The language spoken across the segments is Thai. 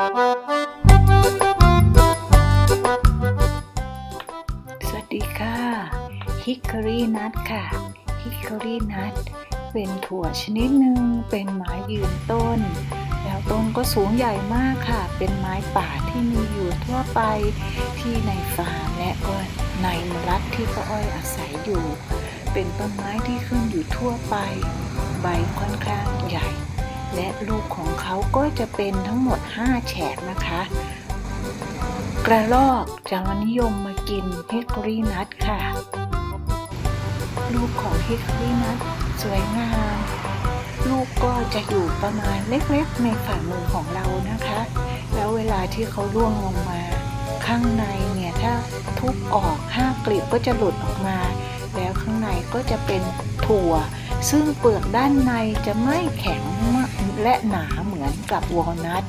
สวัสดีค่ะฮิค o รีนัทค่ะฮิค o รีนัทเป็นถั่วชนิดหนึ่งเป็นไม้ยืนต้น แล้วต้นก็สูงใหญ่มากค่ะ เป็นไม้ป่าที่มีอยู่ทั่วไปที่ในฟาร์มและก็ในมรัฐที่ป้าอ้อยอาศัยอยู่ เป็นต้นไม้ที่ขึ้นอยู่ทั่วไป ใบค่อนข้างใหญ่ และลูกของเขาก็จะเป็นทั้งหมด 5 แฉกนะคะ กระรอกจะมานิยมมากินเฮิค o รีนัทค่ะ ลูกของเฮิค o รีนัทสวยงาม ลูกก็จะอยู่ประมาณเล็กๆในฝ่ามือของเรานะคะ แล้วเวลาที่เขาร่วงลงมา ข้างในเนี่ยถ้าทุบออกห้ากลีบก็จะหลุดออกมา แล้วข้างในก็จะเป็นถั่ว ซึ่งเปลือกด้านในจะไม่แข็งม และหนาเหมือนกับวอลนัท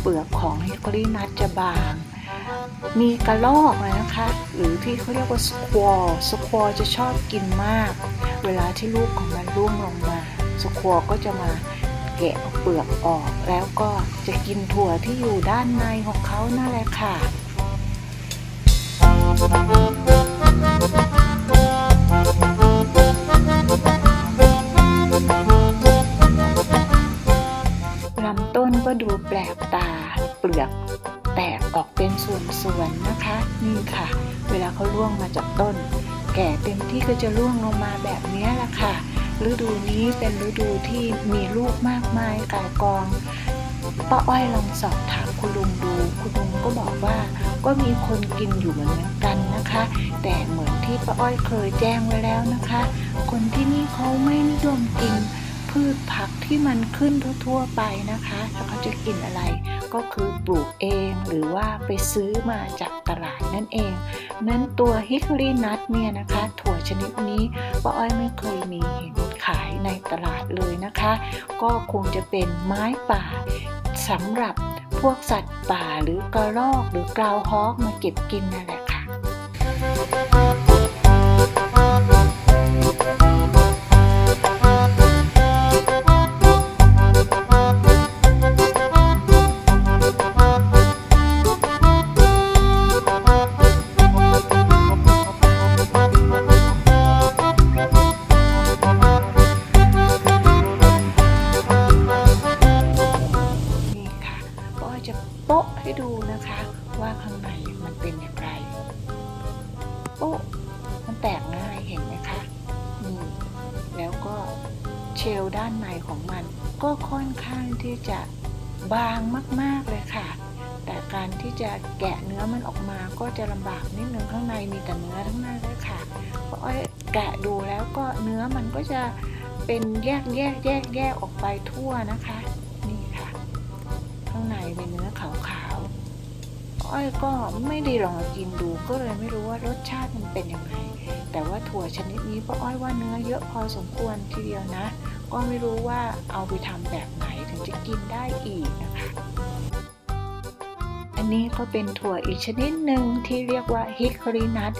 เปลือกของฮิค o รีนัทจะบาง มีกระรอกนะคะ หรือที่เขาเรียกว่าสควอสควอจะชอบกินมาก เวลาที่ลูกของมันร่วงลงมาสควอก็จะมาแกะเปลือกออกแล้วก็จะกินถั่วที่อยู่ด้านในของเขานั่นแหละค่ะ แปลกตาเปลือกแตกออกเป็นส่วนๆนะคะ นี่ค่ะ เวลาเขาร่วงมาจากต้น แก่เต็มที่ก็จะร่วงลงมาแบบนี้แหละค่ะ ฤดูนี้เป็นฤดูที่มีลูกมากมายกายกองป้าอ้อยลองสอบถามคุณลุงดู คุณลุงก็บอกว่าก็มีคนกินอยู่เหมือนกันนะคะ แต่เหมือนที่ป้าอ้อยเคยแจ้งไว้แล้วนะคะ คนที่นี่เขาไม่นิยมกิน พืชผักที่มันขึ้นทั่วๆไปนะคะแล้วเขาจะกินอะไร ก็คือปลูกเองหรือว่าไปซื้อมาจากตลาดนั่นเอง นั้นตัวฮิค o รีนัทเนี่ยนะคะ ถั่วชนิดนี้ป้าอ้อยไม่เคยมีเห็นขายในตลาดเลยนะคะ ก็คงจะเป็นไม้ป่าสำหรับพวกสัตว์ป่าหรือกระรอกหรือกราวฮอกมาเก็บกินนั่นแหละค่ะ โปะให้ดูนะคะ ว่าข้างในมันเป็นอย่างไร โปะมันแตกง่ายเห็นไหมคะนี่แล้วก็เชลด้านในของมัน ก็ค่อนข้างที่จะบางมากๆเลยค่ะ แต่การที่จะแกะเนื้อมันออกมาก็จะลำบากนิดนึงข้างในมีแต่เนื้อทั้งนั้นเลยค่ะเพราะอ้อยแกะดูแล้วก็เนื้อมันก็จะเป็นแยกแยกแยกแยกออกไปทั่วนะคะ ขาวๆ อ้อยก็ไม่ได้ลองกินดูก็เลยไม่รู้ว่ารสชาติมันเป็นยังไง แต่ว่าถั่วชนิดนี้ป้าอ้อยว่าเนื้อเยอะพอสมควรทีเดียวนะ ก็ไม่รู้ว่าเอาไปทำแบบไหนถึงจะกินได้อีกนะคะอันนี้ก็เป็นถั่วอีกชนิดหนึ่งที่เรียกว่าฮิค o รีนัท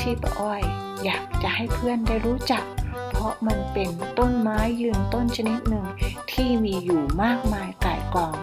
ที่ป้าอ้อย อยากจะให้เพื่อนได้รู้จัก เพราะมันเป็นต้นไม้ยืนต้นชนิดหนึ่งที่มีอยู่มากมายก่ายกอง